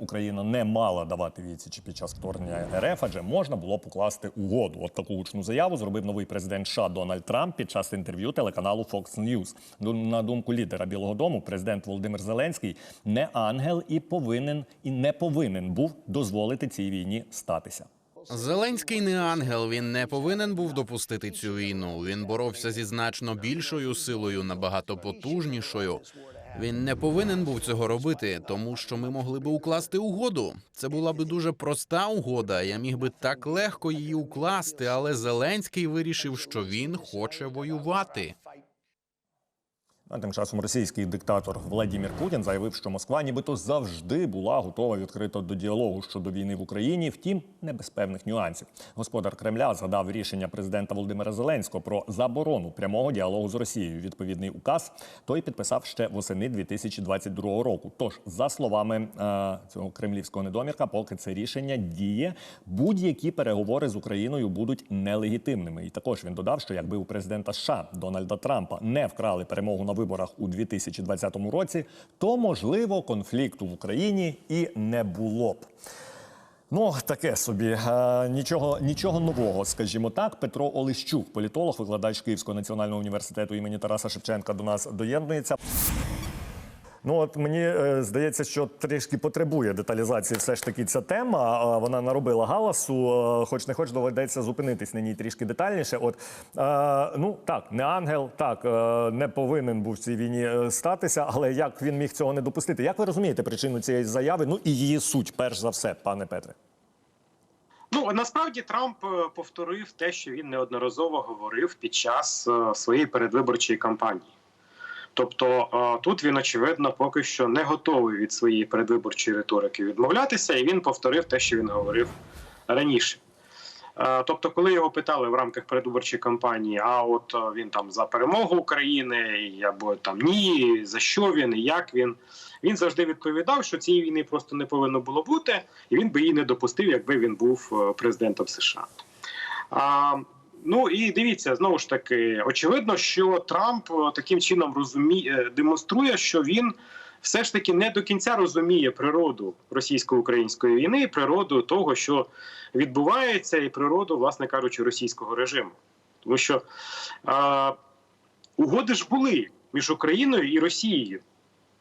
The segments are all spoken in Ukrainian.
Україна не мала давати відсіч під час вторгнення РФ, адже можна було покласти угоду. От таку гучну заяву зробив новий президент США Дональд Трамп під час інтерв'ю телеканалу Fox News. На думку лідера Білого Дому, президент Володимир Зеленський не ангел і повинен і не повинен був дозволити цій війні статися. Зеленський не ангел. Він не повинен був допустити цю війну. Він боровся зі значно більшою силою, набагато потужнішою. Він не повинен був цього робити, тому що ми могли би укласти угоду. Це була би дуже проста угода. Я міг би так легко її укласти, але Зеленський вирішив, що він хоче воювати. А тим часом російський диктатор Владімір Путін заявив, що Москва нібито завжди була готова відкрито до діалогу щодо війни в Україні, втім, не без певних нюансів. Господар Кремля згадав рішення президента Володимира Зеленського про заборону прямого діалогу з Росією. Відповідний указ той підписав ще восени 2022 року. Тож, за словами е, цього кремлівського недомірка, поки це рішення діє, будь-які переговори з Україною будуть нелегітимними. І також він додав, що якби у президента США Дональда Трампа не вкрали перемогу на виборах у 2020 році, то можливо конфлікту в Україні і не було б. Ну, таке собі нічого, нічого нового, скажімо так. Петро Олещук, політолог, викладач Київського національного університету імені Тараса Шевченка, до нас доєднується. Ну от мені е, здається, що трішки потребує деталізації все ж таки ця тема. Вона наробила галасу, е, хоч не хоч доведеться зупинитись на ній трішки детальніше. От е, ну так, не ангел, так не повинен був в цій війні статися, але як він міг цього не допустити? Як ви розумієте причину цієї заяви? Ну і її суть, перш за все, пане Петре. Ну насправді Трамп повторив те, що він неодноразово говорив під час своєї передвиборчої кампанії. Тобто тут він очевидно поки що не готовий від своєї передвиборчої риторики відмовлятися, і він повторив те, що він говорив раніше. Тобто, коли його питали в рамках передвиборчої кампанії, а от він там за перемогу України, або там ні, за що він і як він, він завжди відповідав, що цієї війни просто не повинно було бути, і він би її не допустив, якби він був е, президентом США. Ну і дивіться, знову ж таки, очевидно, що Трамп е, таким чином розуміє, демонструє, що він все ж таки не до кінця розуміє природу російсько-української війни, природу того, що відбувається, і природу, власне кажучи, російського режиму. Тому що а, угоди ж були між Україною і Росією,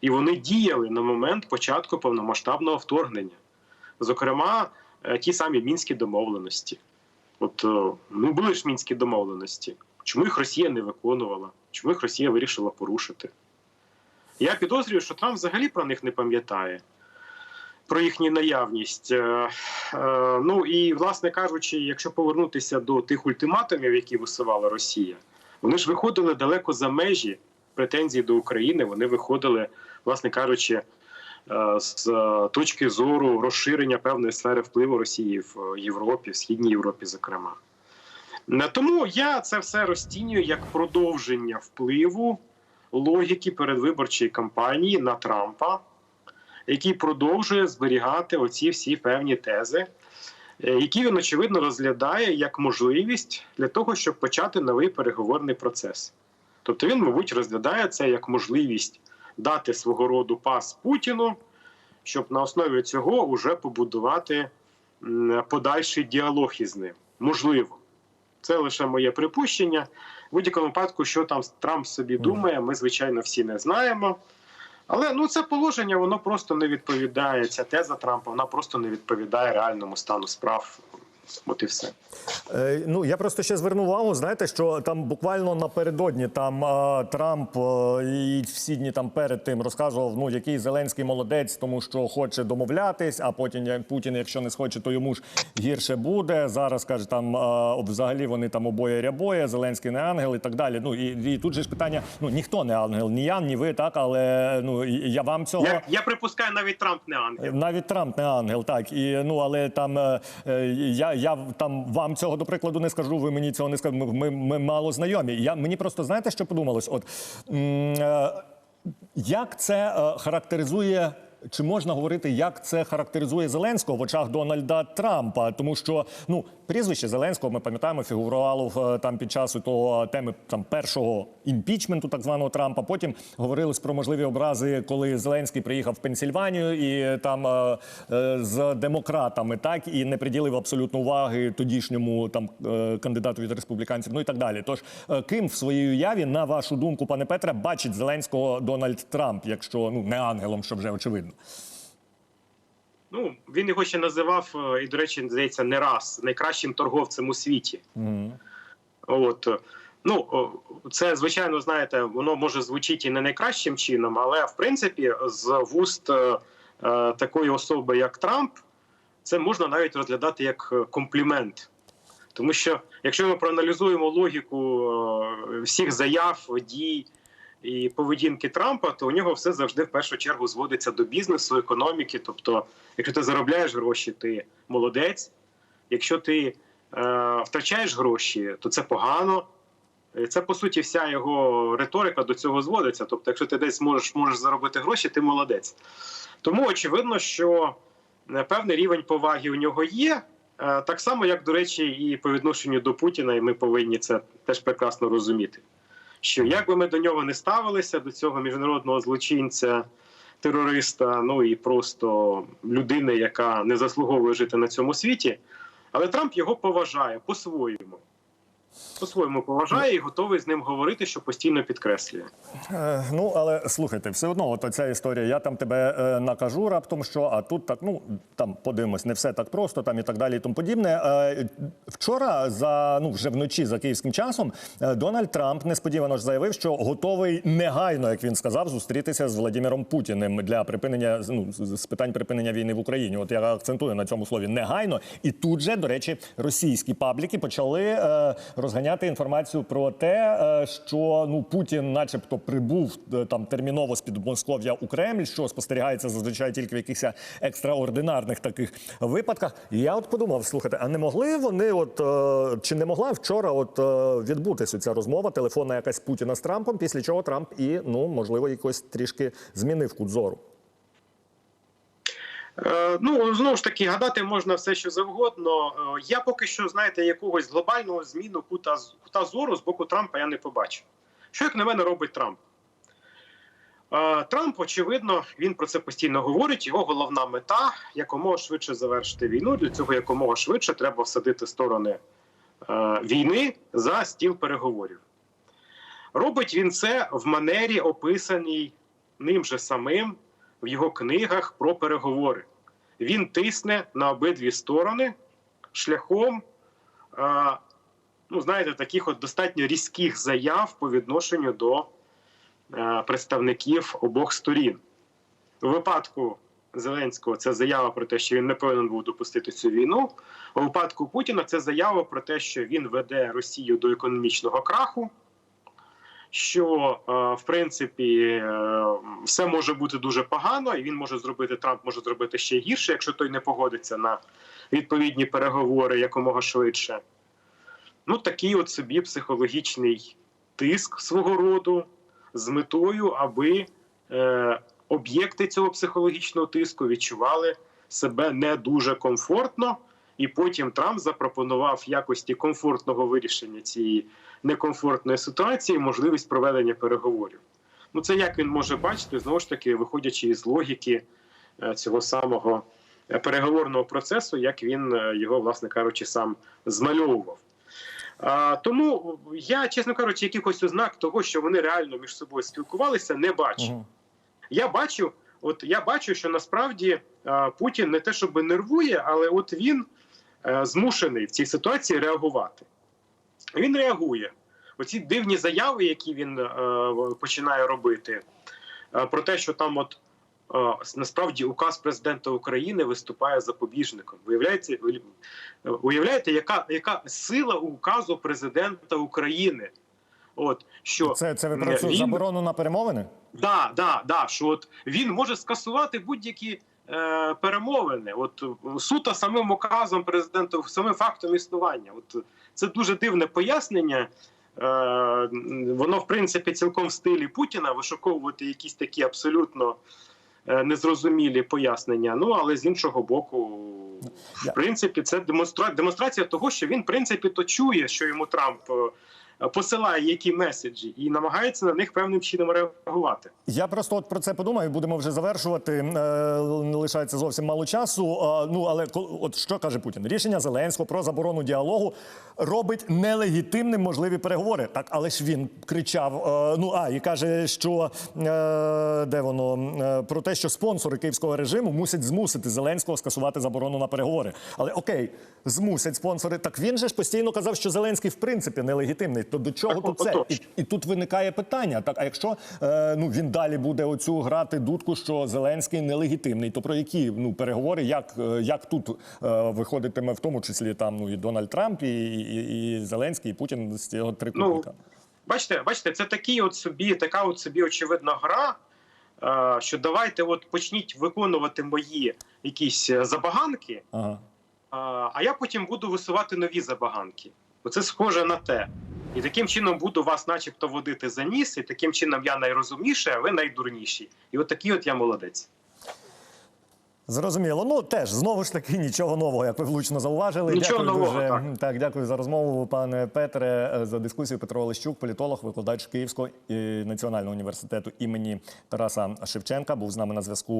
і вони діяли на момент початку повномасштабного вторгнення. Зокрема, е, ті самі мінські домовленості. От е, ну були ж мінські домовленості. Чому їх Росія не виконувала? Чому їх Росія вирішила порушити? Я підозрюю, що Трамп взагалі про них не пам'ятає, про їхню наявність. Е, е, ну і, власне кажучи, якщо повернутися до тих ультиматумів, які висувала Росія, вони ж виходили далеко за межі претензій до України. Вони виходили, власне кажучи, з е, точки зору розширення певної сфери впливу Росії в Європі, в східній Європі, зокрема. Е, Тому я це все розцінюю як продовження впливу логіки передвиборчої кампанії на Трампа, який продовжує зберігати оці всі певні тези, е, які він очевидно розглядає як можливість для того, щоб почати новий переговорний процес. Тобто він, мабуть, розглядає це як можливість дати свого роду пас Путіну, щоб на основі цього вже побудувати подальший діалог із ним. Можливо. Це лише моє припущення. В будь-якому випадку, що там Трамп собі думає, ми звичайно всі не знаємо. Але ну це положення воно просто не відповідає. Ця теза Трампа вона просто не відповідає реальному стану справ. От і все. Е, ну я просто ще звернув увагу. Знаєте, що там буквально напередодні там е, Трамп е, і всі дні там перед тим розказував, ну який Зеленський молодець, тому що хоче домовлятись. А потім як Путін, якщо не схоче, то йому ж гірше буде. Зараз каже, там е, взагалі вони там обоє рябоє, Зеленський не ангел і так далі. Ну і, і тут же ж питання: ну ніхто не ангел, ні я, ні ви, так, але ну я вам цього. Я, я припускаю, навіть Трамп не ангел. Навіть Трамп не ангел, так і ну але там е, е, я, я там вам цього до прикладу не скажу. Ви мені цього не скажете. Ми, ми, мало знайомі. Я мені просто знаєте, що подумалось? От е, як це е, характеризує чи можна говорити, як це характеризує Зеленського в очах Дональда Трампа? Тому що ну прізвище Зеленського ми пам'ятаємо, фігурувало е, там під час того теми там першого імпічменту, так званого Трампа. Потім говорилось про можливі образи, коли Зеленський приїхав в Пенсільванію і там е, е, з демократами, так і не приділив абсолютно уваги тодішньому там е, кандидату від республіканців. Ну і так далі. Тож е, ким в своїй уяві, на вашу думку, пане Петре, бачить Зеленського Дональд Трамп, якщо ну не ангелом, що вже очевидно. Ну він його ще називав, е, і до речі, здається, не раз найкращим торговцем у світі. Мгм. От е, ну це звичайно, знаєте, воно може звучити і не найкращим чином, але в принципі, з вуст е, е, такої особи, як Трамп, це можна навіть розглядати як комплімент. Тому що якщо ми проаналізуємо логіку е, всіх заяв, дій і поведінки Трампа, то у нього все завжди в першу чергу зводиться до бізнесу, економіки. Тобто, якщо ти заробляєш гроші, ти молодець. Якщо ти е, втрачаєш гроші, то це погано. Е, Це по суті вся його риторика до цього зводиться. Тобто, якщо ти десь можеш, можеш заробити гроші, ти молодець. Тому очевидно, що е, певний рівень поваги у нього є. Е, Так само, як, до речі, і по відношенню до Путіна, і ми повинні це теж прекрасно розуміти. Що як би ми до нього не ставилися, до цього міжнародного злочинця, терориста, ну і просто людини, яка не заслуговує жити на цьому світі, але Трамп його поважає по-своєму. По-своєму поважає і готовий з ним говорити, що постійно підкреслює. Е, ну але слухайте, все одно, от ця історія. Я там тебе е, накажу раптом, що а тут так, ну там подивимось, не все так просто, там і так далі, і тому подібне. Е, вчора за ну вже вночі за київським часом Дональд Трамп несподівано ж заявив, що готовий негайно, як він сказав, зустрітися з Владимиром Путіним для припинення ну, з з питань припинення війни в Україні. От я акцентую на цьому слові негайно. І тут же, до речі, російські пабліки почали е, розганяти інформацію про те, е, що ну Путін, начебто, прибув е, там терміново з під Москов'я у Кремль, що спостерігається зазвичай тільки в якихось екстраординарних таких випадках. І я от подумав: слухайте, а не могли вони, от е, чи не могла вчора, от відбутися ця розмова, телефонна якась Путіна з Трампом, після чого Трамп і ну можливо якось трішки змінив кут зору. Е, ну знову ж таки, гадати можна все, що завгодно. Е, я поки що, знаєте, якогось глобального зміну кута, кута зору з боку Трампа я не побачив. Що, як на мене, робить Трамп? Е, Трамп, очевидно, він про це постійно говорить. Його головна мета якомога швидше завершити війну. Для цього якомога швидше треба всадити сторони війни за стіл переговорів. Робить він це в манері, описаній ним же самим в його книгах про переговори. Він тисне на обидві сторони шляхом, ну, знаєте, таких от достатньо різких заяв по відношенню до е, представників обох сторін. У випадку Зеленського це заява про те, що він не повинен був допустити цю війну. У випадку Путіна це заява про те, що він веде Росію до економічного краху що е, в принципі е, все може бути дуже погано, і він може зробити Трамп може зробити ще гірше, якщо той не погодиться на відповідні переговори якомога швидше. Ну такий от собі психологічний тиск свого роду з метою, аби е, об'єкти цього психологічного тиску відчували себе не дуже комфортно. І потім Трамп запропонував в якості комфортного вирішення цієї некомфортної ситуації можливість проведення переговорів. Ну це як він може бачити, знову ж таки, виходячи із логіки е, цього самого е, переговорного процесу, як він е, його, власне кажучи, сам змальовував. Тому я, чесно кажучи, якихось ознак того, що вони реально між собою спілкувалися, не бачу. Я бачу, от я бачу, що насправді Путін не те, щоб нервує, але от він змушений в цій ситуації реагувати. Він реагує. Оці дивні заяви, які він е, починає робити, е, про те, що там, от е, насправді, указ президента України виступає запобіжником. Виявляється, уявляєте, яка, яка сила указу президента України? От що Це, це ви про цю він- заборону на перемовини? Да, да, да, що от він може скасувати будь-які е, перемовини. От е, суто самим указом президента, самим фактом існування. От це дуже дивне пояснення. Е, воно, в принципі, цілком в стилі Путіна вишуковувати якісь такі абсолютно е, незрозумілі пояснення. Ну але з іншого боку, в принципі, це демонстра... демонстрація того, що він в принципі то чує, що йому Трамп е, посилає які меседжі, і намагається на них певним чином реагувати. Я просто от про це подумаю. Будемо вже завершувати. Е, Не лишається зовсім мало часу. А, Ну але от що каже Путін? Рішення Зеленського про заборону діалогу робить нелегітимним можливі переговори. Так, але ж він кричав. е, Ну а і каже, що е, де воно Е, про те, що спонсори київського режиму мусять змусити Зеленського скасувати заборону на переговори. Але окей, змусять спонсори. Так він же ж постійно казав, що Зеленський в принципі нелегітимний. То до чого Так, тут це? І, і тут виникає питання: так, а якщо е, ну він далі буде оцю грати дудку, що Зеленський нелегітимний, то про які ну переговори, як, е, як тут е, виходитиме в тому числі там ну і Дональд Трамп, і, і, і Зеленський, і Путін з цього трикутника? Бачите, бачите, це такий от собі, така от собі очевидна гра. е, Що давайте, от почніть виконувати мої якісь е, забаганки, Ага. а я потім буду висувати нові забаганки. Оце схоже на те. І таким чином буду вас, начебто, водити за ніс, і таким чином я найрозумніший, а ви найдурніші. І от такий от я молодець. Зрозуміло. Ну теж знову ж таки нічого нового, як ви влучно зауважили. Нічого дякую нового, дуже. так. так, дякую за розмову, пане Петре, е, за дискусію. Петро Олещук, політолог, викладач Київського е, національного університету імені Тараса Шевченка, був з нами на зв'язку.